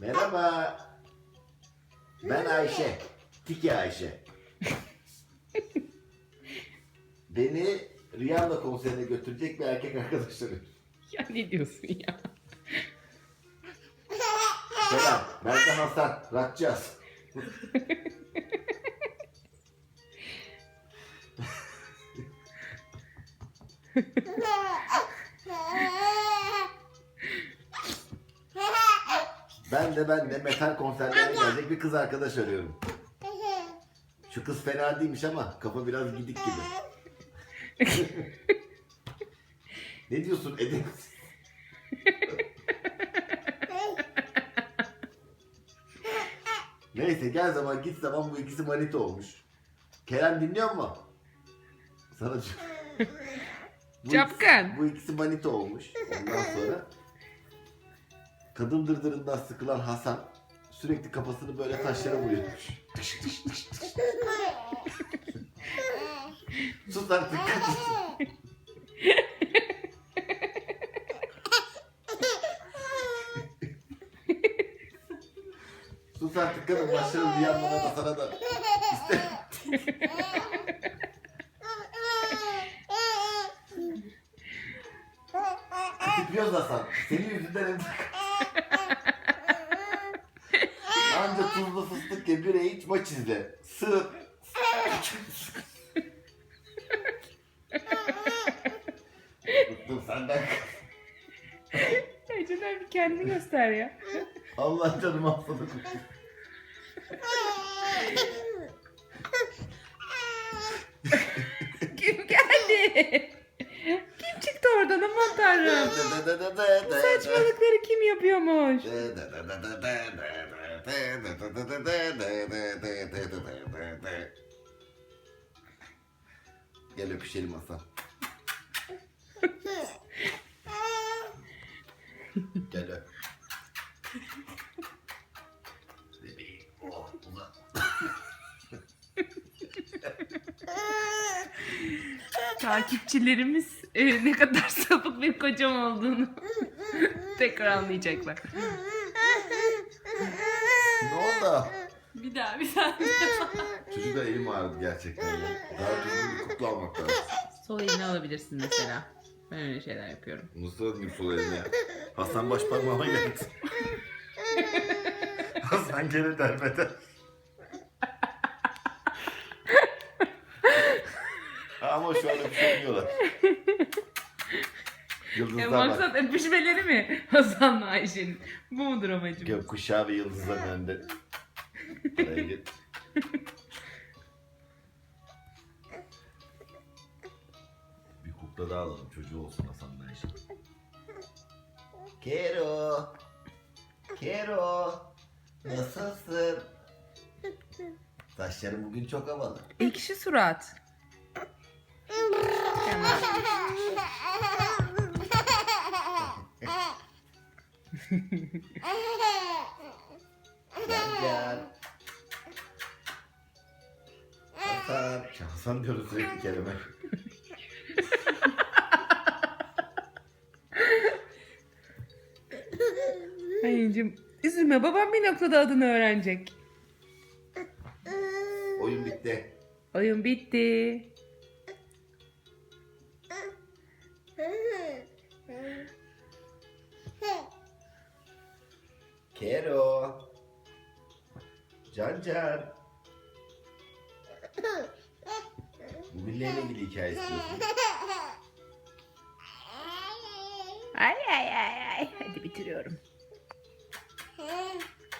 Merhaba. Ben Ayşe. Tiki Ayşe. Beni Rihanna konserine götürecek bir erkek arkadaş arıyor. Ya ne diyorsun ya? Selam. Ben de Hasan. Rakçıyız. Ben de ben de metal konserlerine gelecek bir kız arkadaş arıyorum. Şu kız fena değilmiş ama kafa biraz gidik gibi. ne diyorsun Edip? Neyse gel zaman git zaman bu ikisi manita olmuş. Kerem dinliyor mu? Sana bu Çapkın. bu ikisi manita olmuş. Ondan sonra kadın dırdırından sıkılan Hasan sürekli kafasını böyle taşlara tış. Sus artık kadın. Sus artık kadın başlarım bir yandan da sana da. İşte titriyoruz Hasan. Senin yüzünden hem Anca tuzlu fıstık ye bire iç maç izle. Sığır. Bıktım senden. Ya Caner bir kendini göster ya. Allah canım affını Kim geldi? Aman tanrım. Bu saçmalıkları kim yapıyormuş? Gel öpüşelim Hasan. Takipçilerimiz e, ne kadar sapık bir kocam olduğunu tekrar anlayacaklar. Ne oldu? Bir daha bir daha. Çocuklar elim ağrıdı gerçekten ya. Daha düzgün bir kukla almak lazım. Sol elini alabilirsin mesela. Ben öyle şeyler yapıyorum. Mustafa diyeyim sol elini ya. Hasan baş parmağıma geldi. Hasan gene derbeder. Ama şu an öpüşemiyorlar. Ya Yıldızlar var. maksat öpüşmeleri mi Hasan'la Ayşe'nin? Bu mudur amacım? Gökkuşağı ve yıldızların önünde. Git. Bir kukla daha alalım. Çocuğu olsun Hasan'la Ayşe. Kero. Kero. Nasılsın? Saçların bugün çok havalı. Ekşi surat. Tamam. Gel gel. Hasan. Hasan diyoruz sürekli kelime. Anneciğim üzülme babam bir noktada adını öğrenecek. Oyun bitti. Oyun bitti. Kero. Can Can. Bugün neyle ilgili hikaye istiyorsun? Ay ay ay ay. Hadi bitiriyorum.